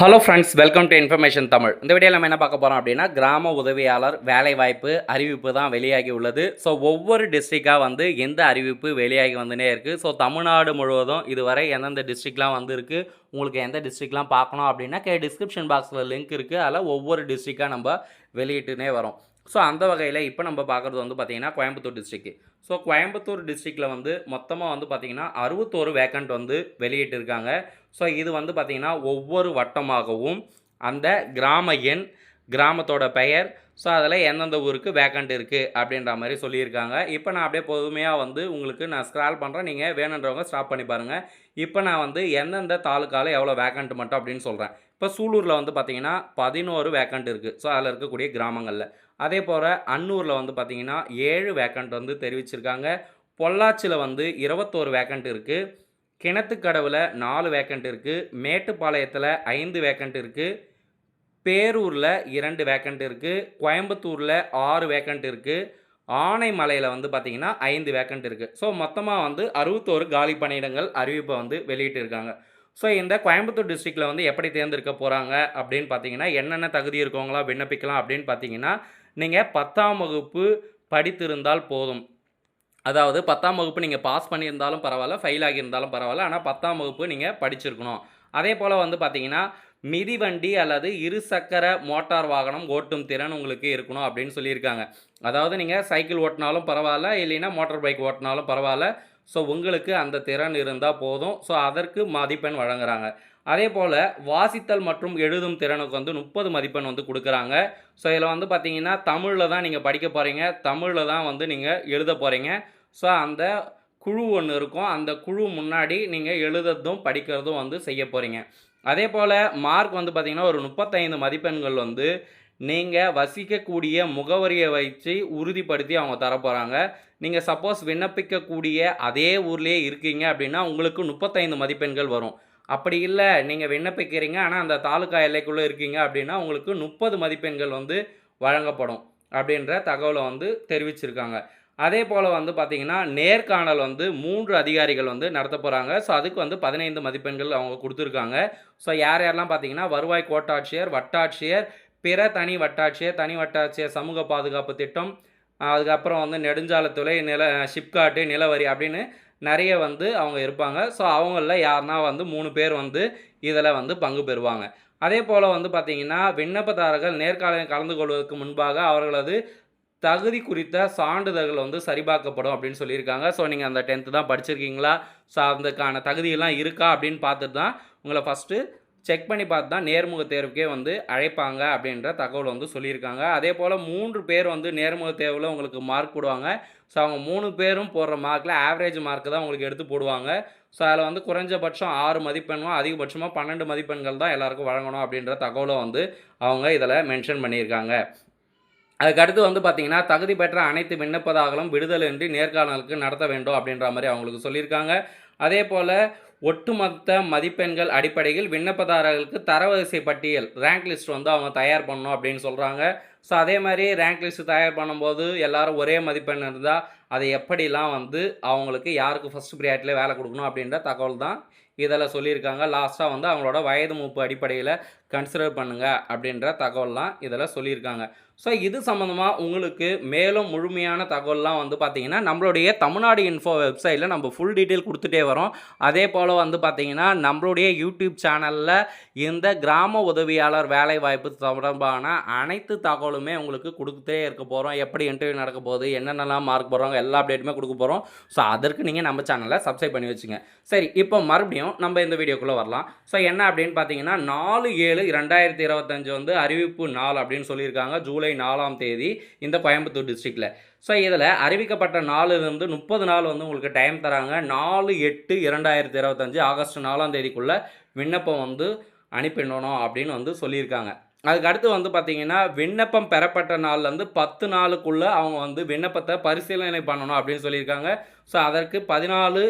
Hello friends welcome to information Tamil இந்த video நம்ம என்ன பார்க்க போகிறோம் அப்படின்னா கிராம உதவியாளர் வேலைவாய்ப்பு அறிவிப்பு தான் வெளியாகி உள்ளது. ஸோ ஒவ்வொரு டிஸ்ட்ரிக்டாக வந்து எந்த அறிவிப்பு வெளியாகி வந்துனே இருக்குது ஸோ தமிழ்நாடு முழுவதும் இதுவரை எந்தெந்த டிஸ்ட்ரிக்ட்லாம் வந்துருக்கு? உங்களுக்கு எந்த டிஸ்ட்ரிக்ட்லாம் பார்க்கணும் அப்படின்னா கே டிஸ்கிரிப்ஷன் பாக்ஸில் லிங்க் இருக்குது அதில் ஒவ்வொரு டிஸ்ட்ரிக்டாக நம்ம வெளியிட்டுனே வரோம். ஸோ அந்த வகையில் இப்போ நம்ம பார்க்குறது வந்து பார்த்திங்கன்னா கோயம்புத்தூர் டிஸ்ட்ரிக்கு ஸோ கோயம்புத்தூர் டிஸ்ட்ரிக்டில் வந்து மொத்தமாக வந்து பார்த்திங்கன்னா அறுபத்தோரு வேக்கண்ட் வந்து வெளியிட்டிருக்காங்க. ஸோ இது வந்து பார்த்திங்கன்னா ஒவ்வொரு வட்டமாகவும் அந்த கிராம எண் கிராமத்தோட பெயர். ஸோ அதில் எந்தெந்த ஊருக்கு வேக்கண்ட் இருக்குது அப்படின்ற மாதிரி சொல்லியிருக்காங்க. இப்போ நான் அப்படியே பொதுமையாக வந்து உங்களுக்கு நான் ஸ்க்ரால் பண்ணுறேன் நீங்கள் வேணுன்றவங்க ஸ்டாப் பண்ணி பாருங்கள் இப்போ நான் வந்து எந்தெந்த தாலுக்காவில் எவ்வளோ வேக்கண்ட் மட்டும் அப்படின்னு சொல்கிறேன் இப்போ சூலூரில் வந்து பார்த்திங்கன்னா பதினோரு வேக்கண்ட் இருக்குது ஸோ அதில் இருக்கக்கூடிய கிராமங்களில். அதே போல் அன்னூரில் வந்து பார்த்திங்கன்னா ஏழு வேக்கண்ட் வந்து தெரிவிச்சிருக்காங்க. பொள்ளாச்சியில் வந்து இருபத்தோரு வேக்கண்ட் இருக்குது கிணத்துக்கடவில் நாலு வேக்கண்ட் இருக்குது மேட்டுப்பாளையத்தில் ஐந்து வேக்கண்ட் இருக்குது பேரூரில் இரண்டு வேக்கண்ட் இருக்குது கோயம்புத்தூரில் ஆறு வேக்கண்ட் இருக்குது ஆனைமலையில் வந்து பார்த்திங்கன்னா ஐந்து வேக்கண்ட் இருக்குது ஸோ மொத்தமாக வந்து அறுபத்தோரு காலி பணியிடங்கள் அறிவிப்பை வந்து வெளியிட்டு இருக்காங்க ஸோ இந்த கோயம்புத்தூர் டிஸ்ட்ரிக்டில் வந்து எப்படி தேர்ந்தெடுக்க போகிறாங்க அப்படின்னு பார்த்தீங்கன்னா என்னென்ன தகுதி இருக்கவங்களா விண்ணப்பிக்கலாம் அப்படின்னு பார்த்தீங்கன்னா நீங்கள் பத்தாம் வகுப்பு படித்திருந்தால் போதும். அதாவது பத்தாம் வகுப்பு நீங்கள் பாஸ் பண்ணியிருந்தாலும் பரவாயில்ல ஃபெயில் ஆகியிருந்தாலும் பரவாயில்ல ஆனால் பத்தாம் வகுப்பு நீங்கள் படிச்சிருக்கணும். அதே போல் வந்து பார்த்தீங்கன்னா மிதிவண்டி அல்லது இருசக்கர மோட்டார் வாகனம் ஓட்டும் திறன் உங்களுக்கு இருக்கணும் அப்படின்னு சொல்லியிருக்காங்க. அதாவது நீங்கள் சைக்கிள் ஓட்டினாலும் பரவாயில்ல இல்லைன்னா மோட்டார் பைக் ஓட்டினாலும் பரவாயில்ல. ஸோ உங்களுக்கு அந்த திறன் இருந்தால் போதும். ஸோ அதற்கு மதிப்பெண் வழங்குறாங்க. அதே போல் வாசித்தல் மற்றும் எழுதும் திறனுக்கு வந்து முப்பது மதிப்பெண் வந்து கொடுக்குறாங்க. ஸோ இதில் வந்து பார்த்தீங்கன்னா தமிழில் தான் நீங்கள் படிக்க போகிறீங்க தமிழில் தான் வந்து நீங்கள் எழுத போகிறீங்க ஸோ அந்த குழு ஒன்று இருக்கும். அந்த குழு முன்னாடி நீங்கள் எழுதுறதும் படிக்கிறதும் வந்து செய்ய போகிறீங்க அதே போல் மார்க் வந்து பார்த்திங்கன்னா ஒரு முப்பத்தைந்து மதிப்பெண்கள் வந்து நீங்கள் வசிக்கக்கூடிய முகவரியை வச்சு உறுதிப்படுத்தி அவங்க தரப்போகிறாங்க நீங்கள் சப்போஸ் விண்ணப்பிக்கக்கூடிய அதே ஊர்லேயே இருக்கீங்க அப்படின்னா உங்களுக்கு முப்பத்தைந்து மதிப்பெண்கள் வரும். அப்படி இல்லை நீங்கள் விண்ணப்பிக்கிறீங்க ஆனால் அந்த தாலுக்கா எல்லைக்குள்ளே இருக்கீங்க அப்படின்னா உங்களுக்கு முப்பது மதிப்பெண்கள் வந்து வழங்கப்படும் அப்படின்ற தகவலை வந்து தெரிவிச்சிருக்காங்க. அதே போல் வந்து பார்த்திங்கன்னா நேர்காணல் வந்து மூன்று அதிகாரிகள் வந்து நடத்த போகிறாங்க ஸோ அதுக்கு வந்து பதினைந்து மதிப்பெண்கள் அவங்க கொடுத்துருக்காங்க. ஸோ யார் யாரெல்லாம் பார்த்தீங்கன்னா வருவாய் கோட்டாட்சியர் வட்டாட்சியர் பிற தனி வட்டாட்சியர் தனி வட்டாட்சியர் சமூக பாதுகாப்பு திட்டம் அதுக்கப்புறம் வந்து நெடுஞ்சாலைத்துறை நில ஷிப்காட்டு நிலவரி அப்படின்னு நிறைய வந்து அவங்க இருப்பாங்க. ஸோ அவங்களில் யாருனா வந்து மூணு பேர் வந்து இதில் வந்து பங்கு பெறுவாங்க. அதே போல் வந்து பார்த்திங்கன்னா விண்ணப்பதாரர்கள் நேர்காணலில் கலந்து கொள்வதற்கு முன்பாக அவர்களது தகுதி குறித்த சான்றிதழ்கள் வந்து சரிபார்க்கப்படும் அப்படின்னு சொல்லியிருக்காங்க. ஸோ நீங்கள் அந்த டென்த்து தான் படிச்சிருக்கீங்களா? ஸோ அதுக்கான தகுதியெல்லாம் இருக்கா அப்படின்னு பார்த்துட்டு தான் உங்களை ஃபஸ்ட்டு செக் பண்ணி பார்த்து தான் நேர்முக தேர்வுக்கே வந்து அழைப்பாங்க அப்படின்ற தகவல் வந்து சொல்லியிருக்காங்க. அதே போல் மூன்று பேர் வந்து நேர்முக தேர்வில் உங்களுக்கு மார்க் போடுவாங்க. ஸோ அவங்க மூணு பேரும் போடுற மார்க்கில் ஆவரேஜ் மார்க் தான் உங்களுக்கு எடுத்து போடுவாங்க. ஸோ அதில் வந்து குறைஞ்சபட்சம் ஆறு மதிப்பெண்ணும் அதிகபட்சமாக பன்னெண்டு மதிப்பெண்கள் தான் எல்லாருக்கும் வழங்கணும் அப்படின்ற தகவலை வந்து அவங்க இதில் மென்ஷன் பண்ணியிருக்காங்க. அதுக்கடுத்து வந்து பார்த்திங்கன்னா தகுதி பெற்ற அனைத்து விண்ணப்பதாகலும் விடுதலின்றி நேர்காணலுக்கு நடத்த வேண்டும் அப்படின்ற மாதிரி அவங்களுக்கு சொல்லியிருக்காங்க. அதே போல் ஒட்டுமொத்த மதிப்பெண்கள் அடிப்படையில் விண்ணப்பதாரர்களுக்கு தரவரிசை பட்டியல் ரேங்க் லிஸ்ட் வந்து அவங்க தயார் பண்ணணும் அப்படின்னு சொல்கிறாங்க ஸோ அதே மாதிரி ரேங்க் லிஸ்ட் தயார் பண்ணும்போது எல்லாரும் ஒரே மதிப்பெண் இருந்தால் அதை எப்படிலாம் வந்து அவங்களுக்கு யாருக்கு ஃபஸ்ட் ப்ரியாரிட்டியில் வேலை கொடுக்கணும் அப்படின்ற தகவல் தான் இதில் சொல்லியிருக்காங்க. லாஸ்ட்டாக வந்து அவங்களோட வயது மூப்பு அடிப்படையில் கன்சிடர் பண்ணுங்கள் அப்படின்ற தகவல்லாம் இதில் சொல்லியிருக்காங்க. ஸோ இது சம்மந்தமாக உங்களுக்கு மேலும் முழுமையான தகவல்லாம் வந்து பார்த்திங்கன்னா நம்மளுடைய தமிழ்நாடு இன்ஃபோ வெப்சைட்டில் நம்ம ஃபுல் டீட்டெயில் கொடுத்துட்டே வரோம். அதே போல் வந்து பார்த்திங்கன்னா நம்மளுடைய யூடியூப் சேனலில் இந்த கிராம உதவியாளர் வேலை வாய்ப்பு தொடர்பான அனைத்து தகவலுமே உங்களுக்கு கொடுத்துட்டே இருக்க போகிறோம் எப்படி இன்டர்வியூ நடக்க போகுது என்னென்னலாம் மார்க் போகிறோம் எல்லா அப்டேட்டுமே கொடுக்க போகிறோம் ஸோ அதற்கு நீங்கள் நம்ம சேனலை சப்ஸ்கிரைப் பண்ணி வச்சுங்க. சரி இப்போ மறுபடியும் நம்ம இந்த வீடியோக்குள்ளே வரலாம். ஸோ என்ன அப்படின்னு பார்த்தீங்கன்னா நாலு ஏழு ரெண்டாயிரத்தி இருபத்தஞ்சு வந்து அறிவிப்பு நாள் அப்படின்னு சொல்லியிருக்காங்க. ஜூலை நாலாம் தேதி இந்த கோயம்புத்தூர் டிஸ்ட்ரிக்டில் ஸோ இதில் அறிவிக்கப்பட்ட நாலுலேருந்து முப்பது நாள் வந்து உங்களுக்கு டைம் தராங்க. நாலு எட்டு இரண்டாயிரத்தி இருபத்தஞ்சு ஆகஸ்ட் நாலாம் தேதிக்குள்ளே விண்ணப்பம் வந்து அனுப்பிடணும் அப்படின்னு வந்து சொல்லியிருக்காங்க. அதுக்கு அடுத்து வந்து பார்த்திங்கன்னா விண்ணப்பம் பெறப்பட்ட நாள்லேருந்து பத்து நாளுக்குள்ளே அவங்க வந்து விண்ணப்பத்தை பரிசீலனை பண்ணணும் அப்படின்னு சொல்லியிருக்காங்க. ஸோ அதற்கு பதினாலு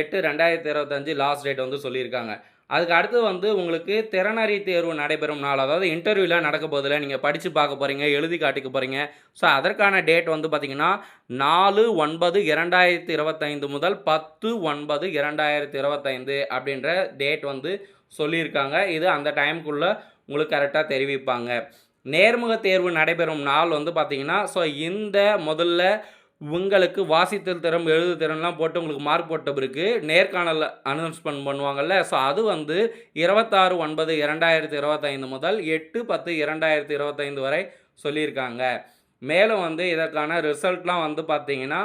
எட்டு ரெண்டாயிரத்தி இருபத்தஞ்சு லாஸ்ட் டேட் வந்து சொல்லியிருக்காங்க. அதுக்கு அடுத்து வந்து உங்களுக்கு திறனறி தேர்வு நடைபெறும் நாள் அதாவது இன்டர்வியூலாம் நடக்க போதில் நீங்கள் படித்து பார்க்க போகிறீங்க எழுதி காட்டிக்க போகிறீங்க ஸோ அதற்கான டேட் வந்து பார்த்திங்கன்னா நாலு ஒன்பது இரண்டாயிரத்தி இருபத்தைந்து முதல் பத்து ஒன்பது இரண்டாயிரத்தி இருபத்தைந்து அப்படின்ற டேட் வந்து சொல்லியிருக்காங்க. இது அந்த டைமுக்குள்ளே உங்களுக்கு கரெக்டாக தெரிவிப்பாங்க. நேர்முக தேர்வு நடைபெறும் நாள் வந்து பார்த்திங்கன்னா ஸோ இந்த முதல்ல உங்களுக்கு வாசித்தல் திறம் எழுது திறன்லாம் போட்டு உங்களுக்கு மார்க் போட்ட பிறகு நேர்காணல் அனௌன்ஸ்மெண்ட் பண்ணுவாங்கல்ல ஸோ அது வந்து இருபத்தாறு ஒன்பது இரண்டாயிரத்தி இருபத்தைந்து முதல் எட்டு பத்து இரண்டாயிரத்தி இருபத்தைந்து வரை சொல்லியிருக்காங்க. மேலும் வந்து இதற்கான ரிசல்ட்லாம் வந்து பார்த்தீங்கன்னா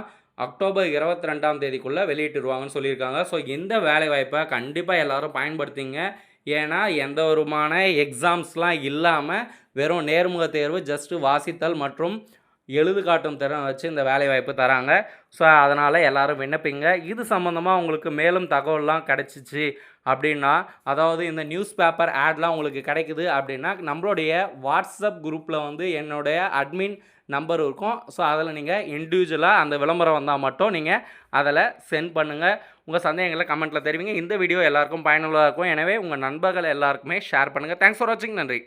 அக்டோபர் இருபத்தி ரெண்டாம் தேதிக்குள்ளே வெளியிட்டுருவாங்கன்னு சொல்லியிருக்காங்க. ஸோ இந்த வேலைவாய்ப்பை கண்டிப்பாக எல்லோரும் பயன்படுத்திங்க. ஏன்னா எந்த விதமான எக்ஸாம்ஸ்லாம் இல்லாமல் வெறும் நேர்முக தேர்வு ஜஸ்ட்டு வாசித்தல் மற்றும் எழுது காட்டும் திறன் வச்சு இந்த வேலைவாய்ப்பு தராங்க. ஸோ அதனால் எல்லாரும் விண்ணப்பிங்க. இது சம்மந்தமாக உங்களுக்கு மேலும் தகவல்லாம் கிடச்சிச்சு அப்படின்னா அதாவது இந்த நியூஸ் பேப்பர் ஆட்லாம் உங்களுக்கு கிடைக்குது அப்படின்னா நம்மளுடைய வாட்ஸ்அப் குரூப்பில் வந்து என்னுடைய அட்மின் நம்பர் இருக்கும். ஸோ அதில் நீங்கள் இண்டிவிஜுவலாக அந்த விளம்பரம் வந்தால் மட்டும் நீங்கள் அதில் சென்ட் பண்ணுங்கள் உங்கள் சந்தேகங்களை கமெண்ட்டில் தெரிவிங்க. இந்த வீடியோ எல்லாருக்கும் பயனுள்ளதாக இருக்கும். எனவே உங்கள் நண்பர்கள் எல்லாருக்குமே ஷேர் பண்ணுங்கள் தேங்க்ஸ் ஃபார் வாட்சிங் நன்றி.